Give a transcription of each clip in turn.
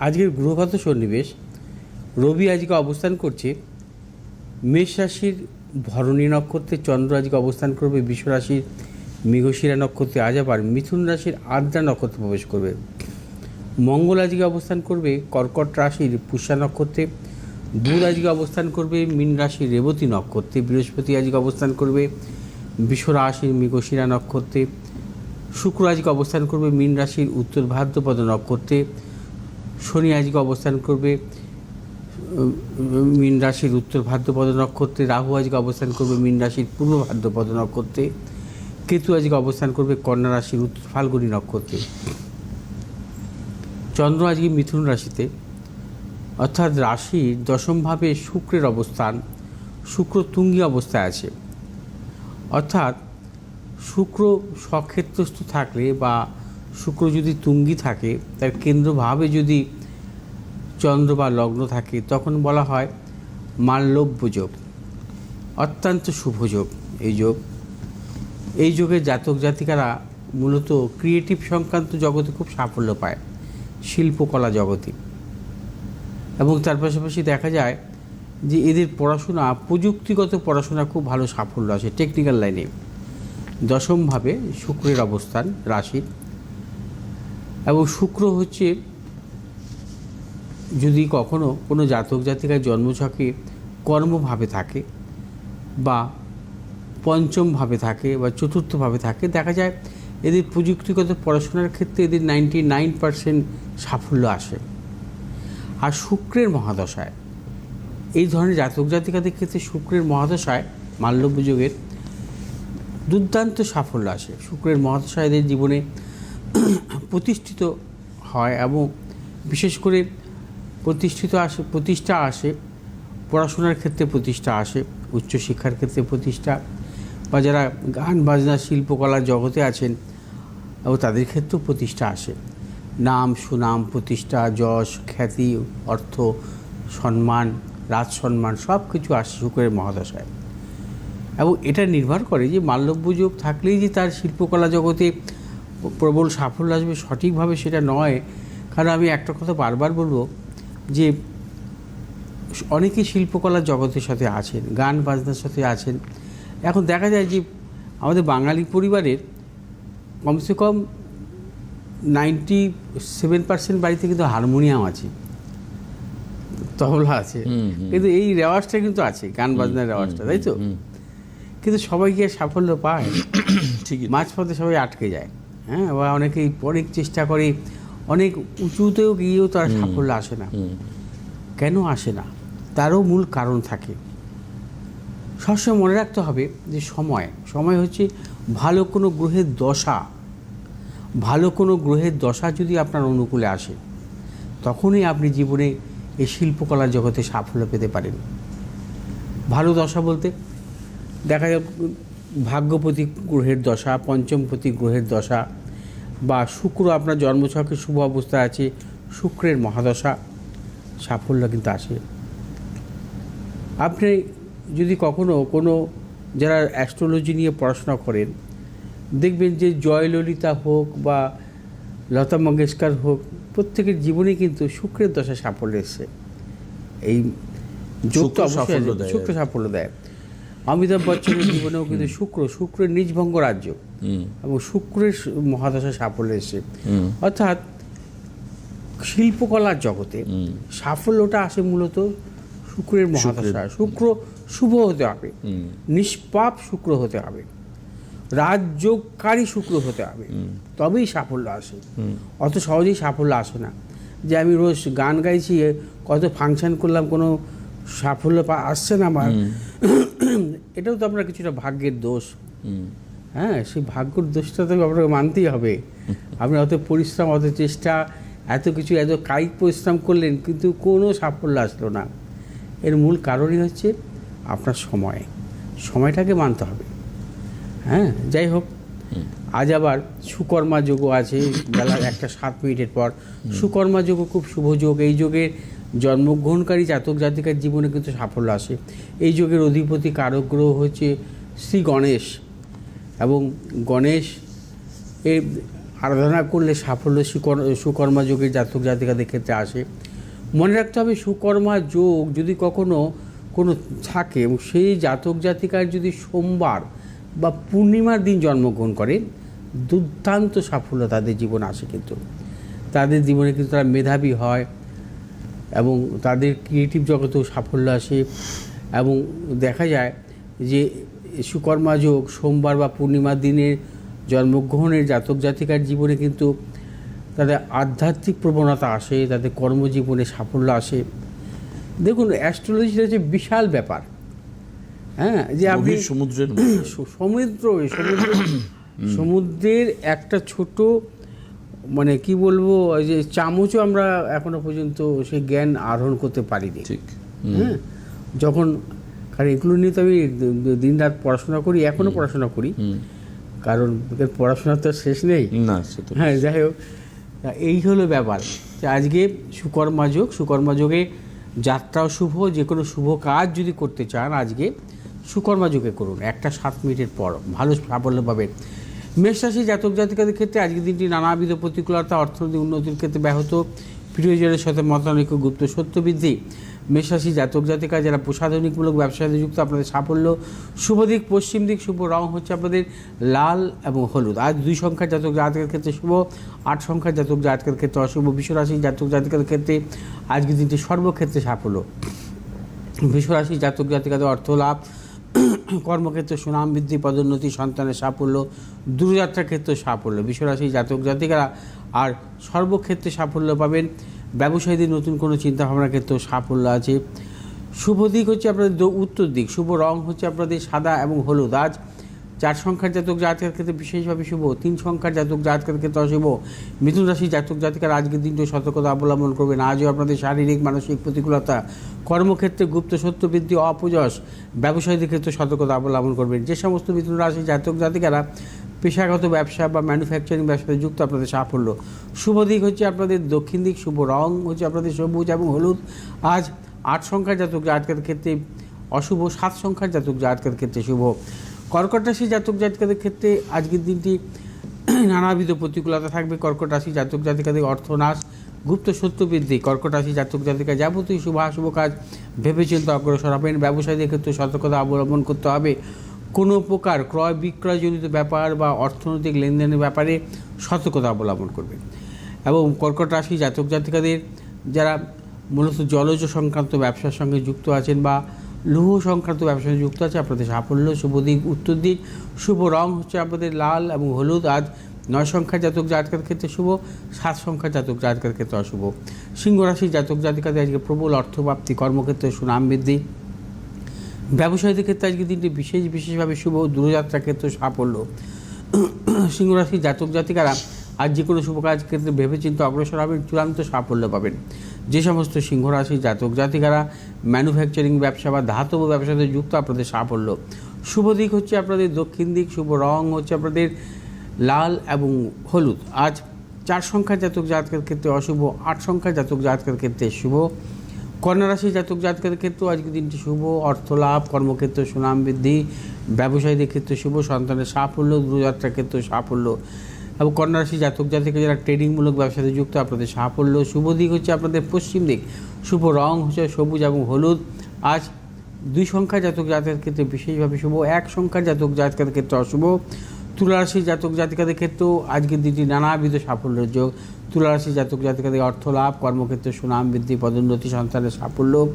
আজকের গ্রহগত সন্নিবেশ, রবি আজকে অবস্থান করছে। মেষ রাশির ভরণী নক্ষত্রে চন্দ্র আজকে অবস্থান করবে, বিশ্ব রাশির মৃগশিরা নক্ষত্রে আজ আবার মিথুন রাশির আদ্রা নক্ষত্রে প্রবেশ করবে। মঙ্গল আজকে অবস্থান করবে, কর্কট রাশির পুষ্যা নক্ষত্রে। বুধ আজকে অবস্থান করবে, মীন রাশির রেবতী নক্ষত্রে। বৃহস্পতি আজকে অবস্থান করবে বিশ্ব রাশির মৃগশিরা নক্ষত্রে। শুক্র আজকে অবস্থান করবে মীন রাশির উত্তর ভাদ্রপদ নক্ষত্রে শনি আজকে অবস্থান করবে মীন রাশির উত্তর ভাদ্রপদ নক্ষত্রে রাহু আজকে অবস্থান করবে মীন রাশির পূর্ব ভাদ্রপদ নক্ষত্রে কেতু আজকে অবস্থান করবে কন্যা রাশির উত্তর ফাল্গুনী নক্ষত্রে চন্দ্র আজকে মিথুন রাশিতে। অর্থাৎ রাশির দশমভাবে শুক্রের অবস্থান, শুক্র তুঙ্গি অবস্থায় আছে। অর্থাৎ শুক্র সক্ষেত্রস্থ থাকলে বা শুক্র যদি তুঙ্গি থাকে, তার কেন্দ্রভাবে যদি চন্দ্র বা লগ্ন থাকে, তখন বলা হয় মাল্যব্য যোগ অত্যন্ত শুভ যোগ এই যোগ। এই যোগে জাতক জাতিকারা মূলত ক্রিয়েটিভ সংক্রান্ত জগতে খুব সাফল্য পায়, শিল্পকলা জগতে। এবং তার পাশাপাশি দেখা যায় যে এদের পড়াশোনা, প্রযুক্তিগত পড়াশোনা খুব ভালো সাফল্য আছে টেকনিক্যাল লাইনে দশমভাবে শুক্রের অবস্থান রাশির এবং শুক্র হচ্ছে, যদি কখনো কোনো জাতক জাতিকার জন্মছকে কর্মভাবে থাকে বা পঞ্চমভাবে থাকে বা চতুর্থভাবে থাকে, দেখা যায় এদের প্রযুক্তিগত পড়াশোনার ক্ষেত্রে এদের নাইনটি নাইন পার্সেন্ট সাফল্য আসে। আর শুক্রের মহাদশায়, এই ধরনের জাতক জাতিকাদের ক্ষেত্রে শুক্রের মহাদশায় মাল্যব্য যুগের দুর্দান্ত সাফল্য আসে। শুক্রের মহাদশায় এদের জীবনে প্রতিষ্ঠিত হয় এবং বিশেষ করে প্রতিষ্ঠিত আসে, প্রতিষ্ঠা আসে, পড়াশোনার ক্ষেত্রে প্রতিষ্ঠা আসে, উচ্চশিক্ষার ক্ষেত্রে প্রতিষ্ঠা বা যারা গান, বাজনা শিল্পকলা জগতে আছেন এবং তাদের ক্ষেত্রেও প্রতিষ্ঠা আসে। নাম, সুনাম, প্রতিষ্ঠা, যশ, খ্যাতি, অর্থ, সম্মান, রাজ সম্মান সব কিছু আসে শুক্রের মহাদশায়। এবং এটা নির্ভর করে যে মাল্যব্য যোগ থাকলেই যে তার শিল্পকলা জগতে প্রবল সাফল্য আসবে সঠিকভাবে সেটা নয়। কারণ আমি একটা কথা বারবার বলব যে অনেকে শিল্পকলা জগতের সাথে আছেন গান বাজনার সাথে আছেন। এখন দেখা যায় যে আমাদের বাঙালি পরিবারের কমসে কম নাইনটি সেভেন পার্সেন্ট বাড়িতে কিন্তু হারমোনিয়াম আছে তবলা আছে। কিন্তু এই রেওয়াজটা কিন্তু আছে গান বাজনার রেওয়াজটা তাই তো? কিন্তু সবাই গিয়ে সাফল্য পায়। ঠিকই। মাঝপথে সবাই আটকে যায় হ্যাঁ? বা অনেকেই অনেক চেষ্টা করে অনেক উঁচুতেও গিয়েও তার সাফল্য আসে না। কেন আসে না? তারও মূল কারণ থাকে। সবসময় মনে রাখতে হবে যে সময় সময় হচ্ছে ভালো কোনো গ্রহের দশা। ভালো কোনো গ্রহের দশা যদি আপনার অনুকূলে আসে তখনই আপনি জীবনে এই শিল্পকলা জগতে সাফল্য পেতে পারেন। ভালো দশা বলতে দেখা যায় ভাগ্যপতি গ্রহের দশা পঞ্চমপতি গ্রহের দশা বা শুক্র আপনার জন্মছকে শুভ অবস্থায় আছে শুক্রের মহাদশা সাফল্য কিন্তু আসে। আপনি যদি কখনো কোনো যারা অ্যাস্ট্রোলজি নিয়ে পড়াশোনা করেন দেখবেন যে জয়ললিতা হোক বা লতা মঙ্গেশকর হোক প্রত্যেকের জীবনে কিন্তু শুক্রের দশা সাফল্য এসছে। এই যোগ তো শুক্র অবশ্যই সাফল্য দেয়। শুক্র সাফল্য দেয়। অমিতাভ বচ্চনের জীবনেও কিন্তু শুক্র শুক্রের নিজভঙ্গ রাজ্য। হুম। এবং শুক্রের মহাদশা সাফল্য এসছে অর্থাৎ শিল্পকলার জগতে সাফল্যটা আসে মূলত শুক্রের মহাদশা। শুক্র শুভ হতে হবে। নিষ্পাপ শুক্র হতে হবে। রাজযোগকারী শুক্র হতে হবে। তবেই সাফল্য আসে। অত সহজেই সাফল্য আসে না। যে আমি রোজ গান গাইছি কত ফাংশন করলাম কোনো সাফল্য আসছে না আমার। এটাও তো আপনার কিছুটা ভাগ্যের দোষ। হ্যাঁ সেই ভাগ্যর দোষটা তো আপনাকে মানতেই হবে। আপনি অত পরিশ্রম অত চেষ্টা এত কিছু এত কায়িক পরিশ্রম করলেন কিন্তু কোনো সাফল্য আসলো না। এর মূল কারণই হচ্ছে আপনার সময়। সময়টাকে মানতে হবে। হ্যাঁ যাই হোক। আজ আবার সুকর্মা যোগও আছে। বেলা একটা সাত মিনিটের পর। সুকর্মা যোগও খুব শুভ যোগ। এই যোগে জন্মগ্রহণকারী জাতক জাতিকার জীবনে কিন্তু সাফল্য আসে। এই যোগের অধিপতি কারক গ্রহ হচ্ছে শ্রী গণেশ এবং গণেশ এর আরাধনা করলে সাফল্য সুকর, সুকর্মা যোগের জাতক জাতিকাদের ক্ষেত্রে আসে। মনে রাখতে হবে সুকর্মা যোগ যদি কখনো কোনো থাকে এবং সেই জাতক জাতিকার যদি সোমবার বা পূর্ণিমার দিন জন্মগ্রহণ করে, দুর্দান্ত সাফল্য তাদের জীবন আসে কিন্তু। তাদের জীবনে কিন্তু তারা মেধাবী হয় এবং তাদের ক্রিয়েটিভ জগতেও সাফল্য আসে এবং দেখা যায় যে সুকর্মা যোগ সোমবার বা পূর্ণিমার দিনের জন্মগ্রহণের জাতক জাতিকার জীবনে কিন্তু তাদের আধ্যাত্মিক প্রবণতা আসে তাদের কর্মজীবনে সাফল্য আসে। দেখুন অ্যাস্ট্রোলজিটা হচ্ছে বিশাল ব্যাপার। হ্যাঁ যে আপনি সমুদ্রের সমুদ্র সমুদ্র সমুদ্রের একটা ছোট মানে কি বলব ওই যে চামচও আমরা এখনও পর্যন্ত সেই জ্ঞান আহরণ করতে পারিনি। ঠিক হ্যাঁ? যখন কারণ এগুলো নিয়ে তো আমি দিন রাত পড়াশোনা করি এখনও পড়াশোনা করি। কারণ এর পড়াশোনার তো শেষ নেই। না হ্যাঁ যাই হোক এই হলো ব্যাপার। যে আজকে সুকর্মা যোগ সুকর্মা যোগে যাত্রাও শুভ যে কোনো শুভ কাজ যদি করতে চান আজকে সুকর্মা যোগে করুন। একটা সাত মিনিটের পর ভালো সাফল্য পাবেন মেষরাশি জাতক জাতিকাদের ক্ষেত্রে আজকের দিনটি নানাবিধ প্রতিকূলতা, অর্থনৈতিক উন্নতির ক্ষেত্রে ব্যাহত। প্রিয়জনের সাথে মতানৈক্য, গুপ্ত সত্য বৃদ্ধি। মেষরাশি জাতক জাতিকা যারা প্রসাধনিকমূলক ব্যবসায় যুক্ত, আপনাদের সাফল্য। শুভ দিক, পশ্চিম দিক, শুভ রং হচ্ছে আপনাদের লাল এবং হলুদ। আজ দুই সংখ্যার জাতক জাতকের ক্ষেত্রে শুভ, আট সংখ্যার জাতক জাতকের ক্ষেত্রে অশুভ। বিশ্বরাশি জাতক জাতিকাদের ক্ষেত্রে আজকের দিনটি সর্বক্ষেত্রে সাফল্য। বিশ্বরাশি জাতক জাতিকাদের অর্থ লাভ কর্মক্ষেত্রে সুনাম বৃদ্ধি, পদোন্নতি, সন্তানের সাফল্য, দূরযাত্রার ক্ষেত্রে সাফল্য। বিশ্বরাশি জাতক, জাতিকারা আর সর্বক্ষেত্রে সাফল্য পাবেন। ব্যবসায়ীদের নতুন কোনো চিন্তাভাবনার ক্ষেত্রেও সাফল্য আছে। শুভ দিক হচ্ছে আপনাদের উত্তর দিক। শুভ রং হচ্ছে আপনাদের সাদা এবং হলুদ। আজ চার সংখ্যার জাতক জাতকের ক্ষেত্রে বিশেষভাবে শুভ, তিন সংখ্যার জাতক জাতকের ক্ষেত্রে অশুভ মিথুন রাশি জাতক জাতিকার আজকের দিনটি সতর্কতা অবলম্বন করবেন। আজও আপনাদের শারীরিক, মানসিক প্রতিকূলতা, কর্মক্ষেত্রে গুপ্ত সত্য বৃদ্ধি অপযশ, ব্যবসায়ীদের ক্ষেত্রে সতর্কতা অবলম্বন করবেন। যে সমস্ত মিথুন রাশি জাতক জাতিকারা পেশাগত ব্যবসা বা ম্যানুফ্যাকচারিং ব্যবসাতে যুক্ত, আপনাদের সাফল্য। শুভ দিক হচ্ছে আপনাদের দক্ষিণ দিক, শুভ রং হচ্ছে আপনাদের সবুজ এবং হলুদ। আজ আট সংখ্যার জাতক জাতকের ক্ষেত্রে অশুভ, সাত সংখ্যার জাতক জাতকের ক্ষেত্রে শুভ। কর্কট রাশি জাতক জাতিকাদের ক্ষেত্রে আজকের দিনটি নানাবিধ প্রতিকূলতা থাকবে। কর্কট রাশি জাতক জাতিকাদের অর্থনাশ, গুপ্ত সত্য বৃদ্ধি। কর্কট রাশি জাতক জাতিকা যাবতীয় শুভ অশুভ কাজ ভেবেচিন্তে অগ্রসর হবেন। ব্যবসায়ীদের ক্ষেত্রে সতর্কতা অবলম্বন করতে হবে। কোনো প্রকার ক্রয় বিক্রয়জনিত ব্যাপার বা অর্থনৈতিক লেনদেনের ব্যাপারে সতর্কতা অবলম্বন করবেন। এবং কর্কট রাশি জাতক জাতিকাদের যারা মূলত জলজ সংক্রান্ত ব্যবসার সঙ্গে যুক্ত আছেন বা লৌহ সংক্রান্ত ব্যবসার সঙ্গে যুক্ত আছে। আপনাদের সাফল্য, শুভ দিক, উত্তর দিক, শুভ রং হচ্ছে আপনাদের লাল এবং হলুদ। আজ নয় সংখ্যার জাতক জাতকের ক্ষেত্রে শুভ, সাত সংখ্যার জাতক জাতকের ক্ষেত্রে অশুভ। সিংহ রাশি জাতক জাতিকাদের আজকে প্রবল অর্থপ্রাপ্তি, কর্মক্ষেত্রে সুনাম বৃদ্ধি। ব্যবসায়ীদের ক্ষেত্রে আজকে দিনটি বিশেষ বিশেষভাবে শুভ দূরযাত্রার ক্ষেত্রে সাফল্য। সিংহরাশি জাতক জাতিকারা আজ যে কোনো শুভ কাজ ক্ষেত্রে ভেবেচিন্তে অগ্রসর হবেন, চূড়ান্ত সাফল্য পাবেন। যে সমস্ত সিংহরাশি জাতক জাতিকারা ম্যানুফ্যাকচারিং ব্যবসা বা ধাতব ব্যবসাতে যুক্ত, আপনাদের সাফল্য। শুভ দিক হচ্ছে আপনাদের দক্ষিণ দিক, শুভ রং হচ্ছে আপনাদের লাল এবং হলুদ। আজ চার সংখ্যার জাতক জাতকের ক্ষেত্রে অশুভ, আট সংখ্যার জাতক জাতকের ক্ষেত্রে শুভ। কন্যা রাশি জাতক জাতকের ক্ষেত্রেও আজকে দিনটি শুভ। অর্থ লাভ কর্মক্ষেত্রে, সুনাম বৃদ্ধি, ব্যবসায়ীদের ক্ষেত্রে শুভ, সন্তানের সাফল্য দূরযাত্রার ক্ষেত্রে সাফল্য। এবং কন্যা রাশি জাতক জাতিকা যারা ট্রেডিংমূলক ব্যবসাতে যুক্ত, আপনাদের সাফল্য, শুভ দিক হচ্ছে আপনাদের পশ্চিম দিক। শুভ রং হচ্ছে সবুজ এবং হলুদ। আজ দুই সংখ্যার জাতক জাতকের ক্ষেত্রে বিশেষভাবে শুভ, এক সংখ্যার জাতক জাতকের ক্ষেত্রে অশুভ। তুলারাশি জাতক জাতিকাদের ক্ষেত্রেও আজকের দিনটি নানাবিধ সাফল্যের যোগ। তুলারাশি জাতক জাতিকাদের অর্থ লাভ, কর্মক্ষেত্রে সুনাম বৃদ্ধি, পদোন্নতি, সন্তানের সাফল্য।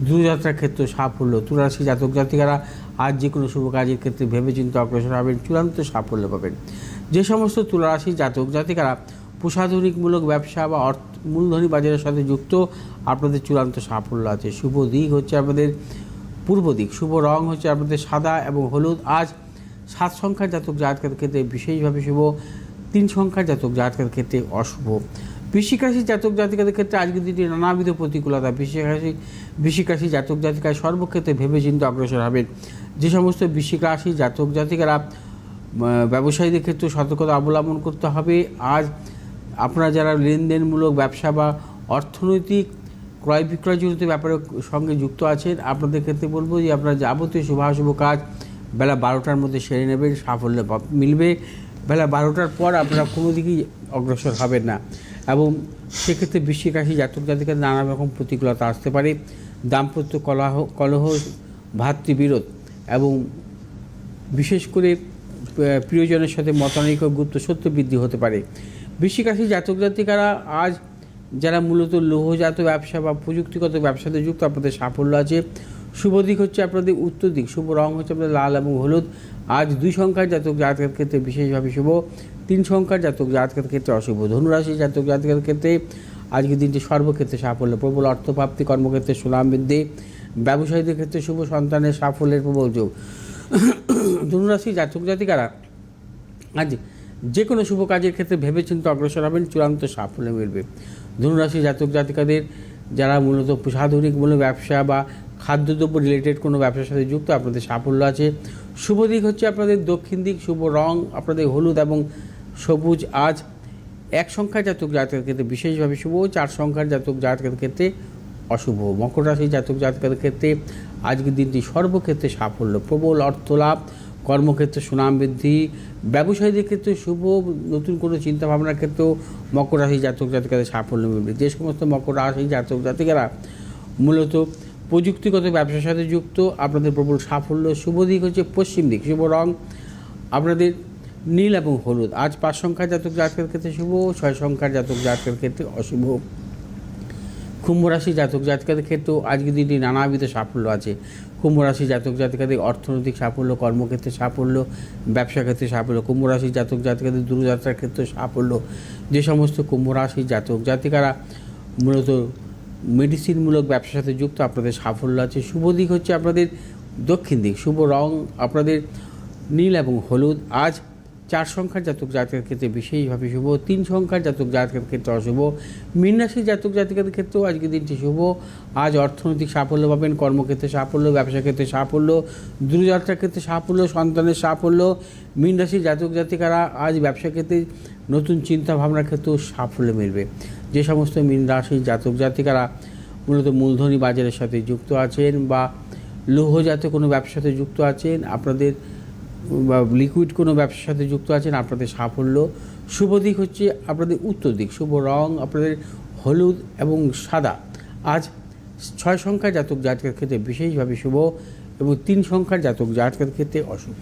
দূরযাত্রার ক্ষেত্রে সাফল্য। তুলারাশি জাতক জাতিকারা আজ যে কোনো শুভ কাজের ক্ষেত্রে ভেবেচিন্তে অগ্রসর হবেন, চূড়ান্ত সাফল্য পাবেন। যে সমস্ত তুলারাশি জাতক জাতিকারা প্রসাধনিকমূলক ব্যবসা বা অর্থ, মূলধনী বাজারের সাথে যুক্ত, আপনাদের চূড়ান্ত সাফল্য আছে। শুভ দিক হচ্ছে আপনাদের পূর্ব দিক, শুভ রং হচ্ছে আপনাদের সাদা এবং হলুদ। আজ সাত সংখ্যার জাতক জাতকের ক্ষেত্রে বিশেষভাবে শুভ, তিন সংখ্যার জাতক জাতকের ক্ষেত্রে অশুভ। বৃশ্চিক রাশি জাতক জাতিকাদের ক্ষেত্রে আজকের দিনটি নানাবিধ প্রতিকূলতা। বৃশ্চিক রাশি জাতক জাতিকায় সর্বক্ষেত্রে ভেবে চিন্তে অগ্রসর হবেন যে সমস্ত বৃশ্চিক রাশি জাতক জাতিকারা ব্যবসায়ীদের ক্ষেত্রে সতর্কতা অবলম্বন করতে হবে। আজ আপনারা যারা লেনদেনমূলক ব্যবসা বা অর্থনৈতিক ক্রয় বিক্রয়জনিত ব্যাপারের সঙ্গে যুক্ত আছেন, আপনাদের ক্ষেত্রে বলব যে আপনারা যাবতীয় শুভাশুভ কাজ বেলা বারোটার মধ্যে সেরে নেবেন, সাফল্য মিলবে। বেলা বারোটার পর আপনারা কোনো দিকেই অগ্রসর হবেন না এবং সেক্ষেত্রে বৃশ্চিক রাশি জাতক জাতিকার নানা রকম প্রতিকূলতা আসতে পারে। দাম্পত্য কলহ কলহ, ভাতৃবিরোধ এবং বিশেষ করে প্রিয়জনের সাথে মতানৈক্য গুরুত্ব সত্য বৃদ্ধি হতে পারে। বৃশ্চিক রাশি জাতক জাতিকারা আজ যারা মূলত লৌহজাত ব্যবসা বা প্রযুক্তিগত ব্যবসাতে যুক্ত, আপনাদের সাফল্য আছে। শুভ দিক হচ্ছে আপনাদের উত্তর দিক। শুভ রং হচ্ছে আপনাদের লাল এবং হলুদ। আজ দুই সংখ্যার জাতক জাতকের ক্ষেত্রে বিশেষভাবে শুভ, তিন সংখ্যার জাতক জাতকের ক্ষেত্রে অশুভ। ধনুরাশি জাতক জাতকের ক্ষেত্রে আজকের দিনটি সর্বক্ষেত্রে সাফল্য, প্রবল অর্থপ্রাপ্তি, কর্মক্ষেত্রে সুনাম বৃদ্ধি, ব্যবসায়ীদের ক্ষেত্রে শুভ সন্তানের সাফল্যের প্রবল যোগ। ধনুরাশি, জাতক জাতিকারা আজ যে কোনো শুভ কাজের ক্ষেত্রে ভেবেচিন্তে অগ্রসর হবেন, চূড়ান্ত সাফল্য মিলবে। ধনুরাশি, জাতক জাতিকাদের যারা মূলত সাধনিকমূলক ব্যবসা বা খাদ্যদ্রব্য রিলেটেড কোনো ব্যবসার সাথে যুক্ত, আপনাদের সাফল্য আছে। শুভ দিক হচ্ছে আপনাদের দক্ষিণ দিক, শুভ রং, আপনাদের হলুদ এবং সবুজ আজ এক সংখ্যার জাতক জাতকের ক্ষেত্রে বিশেষভাবে শুভ, চার সংখ্যার জাতক জাতকের ক্ষেত্রে অশুভ। মকর রাশি, জাতক জাতকের ক্ষেত্রে আজকের দিনটি সর্বক্ষেত্রে সাফল্য, প্রবল অর্থলাভ, কর্মক্ষেত্রে সুনাম বৃদ্ধি, ব্যবসায়ীদের ক্ষেত্রে শুভ, নতুন কোনো চিন্তাভাবনার ক্ষেত্রেও মকর রাশি জাতক জাতিকাদের সাফল্য মিলবে। যে সমস্ত মকর রাশি জাতক জাতিকারা মূলত প্রযুক্তিগত ব্যবসার সাথে যুক্ত, আপনাদের প্রবল সাফল্য, শুভ দিক হচ্ছে পশ্চিম দিক, শুভ রং, আপনাদের নীল এবং হলুদ। আজ পাঁচ সংখ্যার জাতক জাতকের ক্ষেত্রে শুভ, ছয় সংখ্যার জাতক জাতকের ক্ষেত্রে অশুভ। কুম্ভ রাশি জাতক জাতিকাদের ক্ষেত্রেও আজকের দিনটি নানাবিধ সাফল্য আছে। কুম্ভ রাশি জাতক জাতিকাদের অর্থনৈতিক সাফল্য, কর্মক্ষেত্রে সাফল্য, ব্যবসা ক্ষেত্রে সাফল্য, কুম্ভ রাশি জাতক জাতিকাদের দূরযাত্রার ক্ষেত্রে সাফল্য। যে সমস্ত কুম্ভ রাশি জাতক জাতিকারা মূলত মেডিসিনমূলক ব্যবসার সাথে যুক্ত, আপনাদের সাফল্য আছে। শুভ দিক হচ্ছে আপনাদের দক্ষিণ দিক। শুভ রং আপনাদের নীল এবং হলুদ। আজ চার সংখ্যার জাতক জাতকের ক্ষেত্রে বিশেষভাবে শুভ, তিন সংখ্যার জাতক জাতকের ক্ষেত্রে অশুভ মীন রাশির জাতক জাতিকাদের ক্ষেত্রেও আজকের দিনটি শুভ। আজ অর্থনৈতিক সাফল্য পাবেন, কর্মক্ষেত্রে সাফল্য, ব্যবসা ক্ষেত্রে সাফল্য, দূরযাত্রার ক্ষেত্রে সাফল্য, সন্তানের সাফল্য। মীন রাশির জাতক জাতিকারা আজ ব্যবসা ক্ষেত্রে নতুন চিন্তা ভাবনার ক্ষেত্রেও সাফল্য মিলবে। যে সমস্ত মীন রাশির জাতক জাতিকারা মূলত মূলধনী বাজারের সাথে যুক্ত আছেন বা লৌহজাত কোনো ব্যবসার সাথে যুক্ত আছেন, আপনাদের বা লিকুইড কোনো ব্যবসার সাথে যুক্ত আছেন, আপনাদের সাফল্য। শুভ দিক হচ্ছে আপনাদের উত্তর দিক, শুভ রং, আপনাদের হলুদ এবং সাদা। আজ ছয় সংখ্যার জাতক জাতকের ক্ষেত্রে বিশেষভাবে শুভ এবং তিন সংখ্যার জাতক জাতকের ক্ষেত্রে অশুভ।